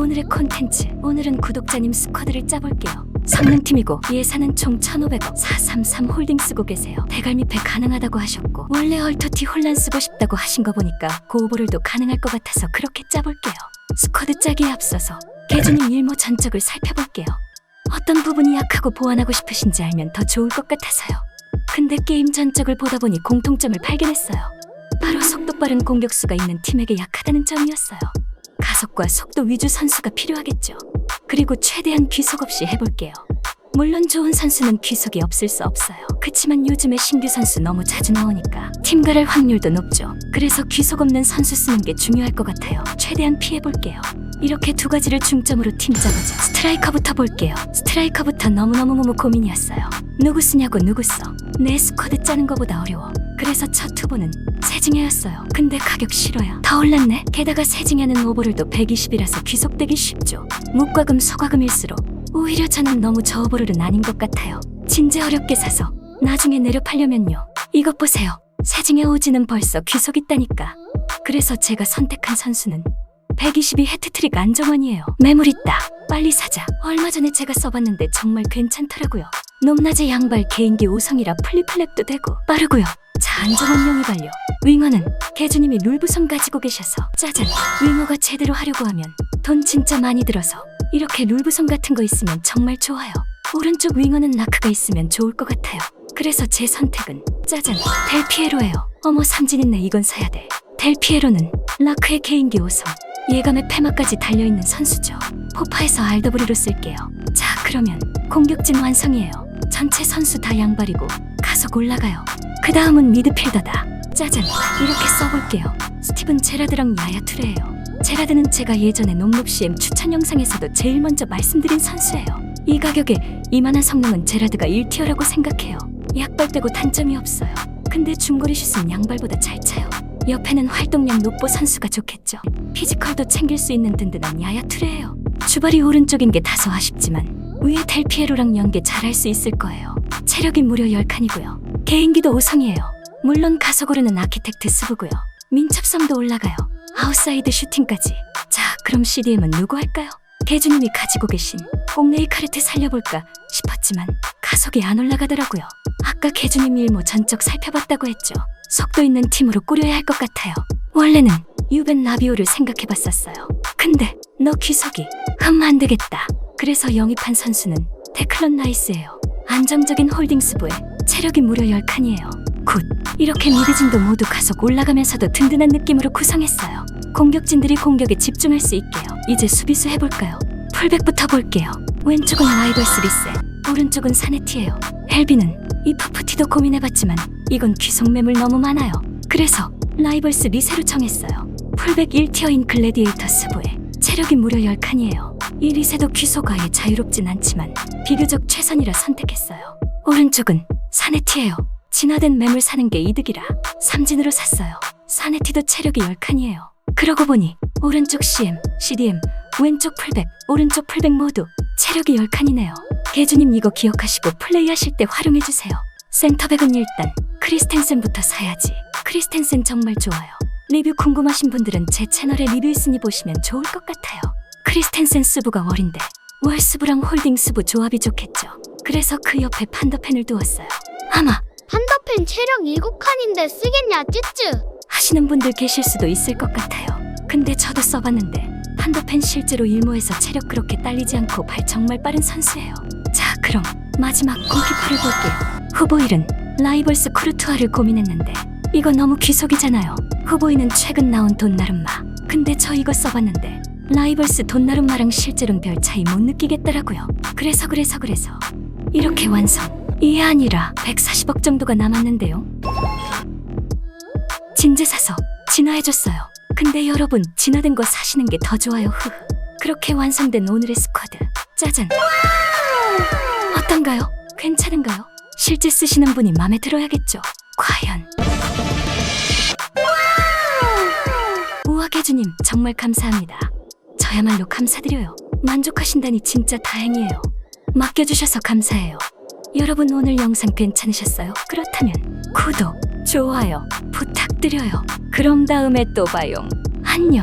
오늘의 콘텐츠. 오늘은 구독자님 스쿼드를 짜볼게요. 성능팀이고 예산은 총 1,500억 433 홀딩 쓰고 계세요. 대갈미 배 가능하다고 하셨고 원래 얼토티 혼란 쓰고 싶다고 하신 거 보니까 고오버를도 가능할 것 같아서 그렇게 짜볼게요. 스쿼드 짜기에 앞서서 개주님 일모 전적을 살펴볼게요. 어떤 부분이 약하고 보완하고 싶으신지 알면 더 좋을 것 같아서요. 근데 게임 전적을 보다 보니 공통점을 발견했어요. 바로 속도 빠른 공격수가 있는 팀에게 약하다는 점이었어요 가속과 속도 위주 선수가 필요하겠죠. 그리고 최대한 귀속 없이 해볼게요. 물론 좋은 선수는 귀속이 없을 수 없어요. 그치만 요즘에 신규 선수 너무 자주 나오니까 팀가랄 확률도 높죠. 그래서 귀속 없는 선수 쓰는 게 중요할 것 같아요. 최대한 피해볼게요. 이렇게 두 가지를 중점으로 팀 짜보죠. 스트라이커부터 볼게요. 스트라이커부터 너무너무너무 고민이었어요. 누구 쓰냐고 누구 써. 내 스쿼드 짜는 거보다 어려워. 그래서 첫 후보는 세징야였어요. 근데 가격 싫어요. 더 올랐네. 게다가 세징야는 오버를도 120이라서 귀속되기 쉽죠. 묵과금 소과금일수록 오히려 저는 너무 저 오버를은 아닌 것 같아요. 진짜 어렵게 사서 나중에 내려 팔려면요. 이것 보세요. 세징야 오지는 벌써 귀속 있다니까. 그래서 제가 선택한 선수는 122 해트트릭 안정환이에요. 매물 있다. 빨리 사자. 얼마 전에 제가 써봤는데 정말 괜찮더라고요. 높낮의 양발 개인기 5성이라 플리플랩도 되고 빠르고요. 자 영입 완료. 윙어는 개주님이 룰부선 가지고 계셔서 짜잔. 윙어가 제대로 하려고 하면 돈 진짜 많이 들어서 이렇게 룰부선 같은 거 있으면 정말 좋아요. 오른쪽 윙어는 라크가 있으면 좋을 것 같아요. 그래서 제 선택은 짜잔 델피에로예요. 어머 삼진 있네 이건 사야 돼. 델피에로는 라크의 개인기 5성 예감의 패마까지 달려있는 선수죠. 포파에서 RW로 쓸게요. 자 그러면 공격진 완성이에요. 전체 선수 다 양발이고 가속 올라가요. 그 다음은 미드필더다. 짜잔 이렇게 써볼게요. 스티븐 제라드랑 야야 투레예요. 제라드는 제가 예전에 놈롭 CM 추천 영상에서도 제일 먼저 말씀드린 선수예요. 이 가격에 이만한 성능은 제라드가 1티어라고 생각해요. 약발 빼고 단점이 없어요. 근데 중거리 슛은 양발보다 잘 차요. 옆에는 활동량 높보 선수가 좋겠죠. 피지컬도 챙길 수 있는 든든한 야야 투레예요. 주발이 오른쪽인 게 다소 아쉽지만 위에 델피에로랑 연계 잘할 수 있을 거예요. 체력이 무려 10칸이고요. 개인기도 5성이에요. 물론 가속 오르는 아키텍트 스부고요. 민첩성도 올라가요. 아웃사이드 슈팅까지. 자, 그럼 CDM은 누구 할까요? 개주님이 가지고 계신 꽁네이 카르트 살려볼까 싶었지만 가속이 안 올라가더라고요. 아까 개주님 일모 전적 살펴봤다고 했죠. 속도 있는 팀으로 꾸려야 할 것 같아요. 원래는 유벤 라비오를 생각해봤었어요. 근데 너 귀속이 흠 안 되겠다. 그래서 영입한 선수는 데클런 라이스예요. 안정적인 홀딩 스부에 체력이 무려 10칸이에요. 굿. 이렇게 미드진도 모두 가속 올라가면서도 든든한 느낌으로 구성했어요. 공격진들이 공격에 집중할 수 있게요. 이제 수비수 해볼까요? 풀백부터 볼게요. 왼쪽은 라이벌스 리세, 오른쪽은 사네티예요. 헬비는 이 푸푸티도 고민해봤지만 이건 귀속 매물 너무 많아요. 그래서 라이벌스 리세로 정했어요. 풀백 1티어인 글래디에이터 스부에 체력이 무려 10칸이에요. 이 리세도 귀속 아예 자유롭진 않지만 비교적 최선이라 선택했어요. 오른쪽은 사네티예요. 진화된 매물 사는 게 이득이라 삼진으로 샀어요. 사네티도 체력이 10칸이에요. 그러고 보니 오른쪽 CM, CDM, 왼쪽 풀백, 오른쪽 풀백 모두 체력이 10칸이네요. 개주님 이거 기억하시고 플레이하실 때 활용해주세요. 센터백은 일단 크리스텐센부터 사야지. 크리스텐센 정말 좋아요. 리뷰 궁금하신 분들은 제 채널에 리뷰 있으니 보시면 좋을 것 같아요. 크리스텐센 스부가 월인데 월스부랑 홀딩 스부 조합이 좋겠죠. 그래서 그 옆에 판더펜을 두었어요. 아마 한더펜 체력 7칸인데 쓰겠냐 찌쯔 하시는 분들 계실 수도 있을 것 같아요. 근데 저도 써봤는데 판더펜 실제로 일모에서 체력 그렇게 딸리지 않고 발 정말 빠른 선수예요. 자 그럼 마지막 골키퍼를 볼게요. 후보 1은 라이벌스 쿠르투아를 고민했는데 이거 너무 귀속이잖아요. 후보 2는 최근 나온 돈나름마. 근데 저 이거 써봤는데 라이벌스 돈나름마랑 실제로는 별 차이 못 느끼겠더라고요. 그래서 그래서 그래서 이렇게 완성. 이게 아니라 140억 정도가 남았는데요. 진제 사서 진화해줬어요. 근데 여러분 진화된 거 사시는 게 더 좋아요. 흐. 그렇게 완성된 오늘의 스쿼드. 짜잔. 어떤가요? 괜찮은가요? 실제 쓰시는 분이 마음에 들어야겠죠. 과연. 우아개주님 정말 감사합니다. 저야말로 감사드려요. 만족하신다니 진짜 다행이에요. 맡겨주셔서 감사해요. 여러분 오늘 영상 괜찮으셨어요? 그렇다면 구독, 좋아요 부탁드려요. 그럼 다음에 또 봐요. 안녕.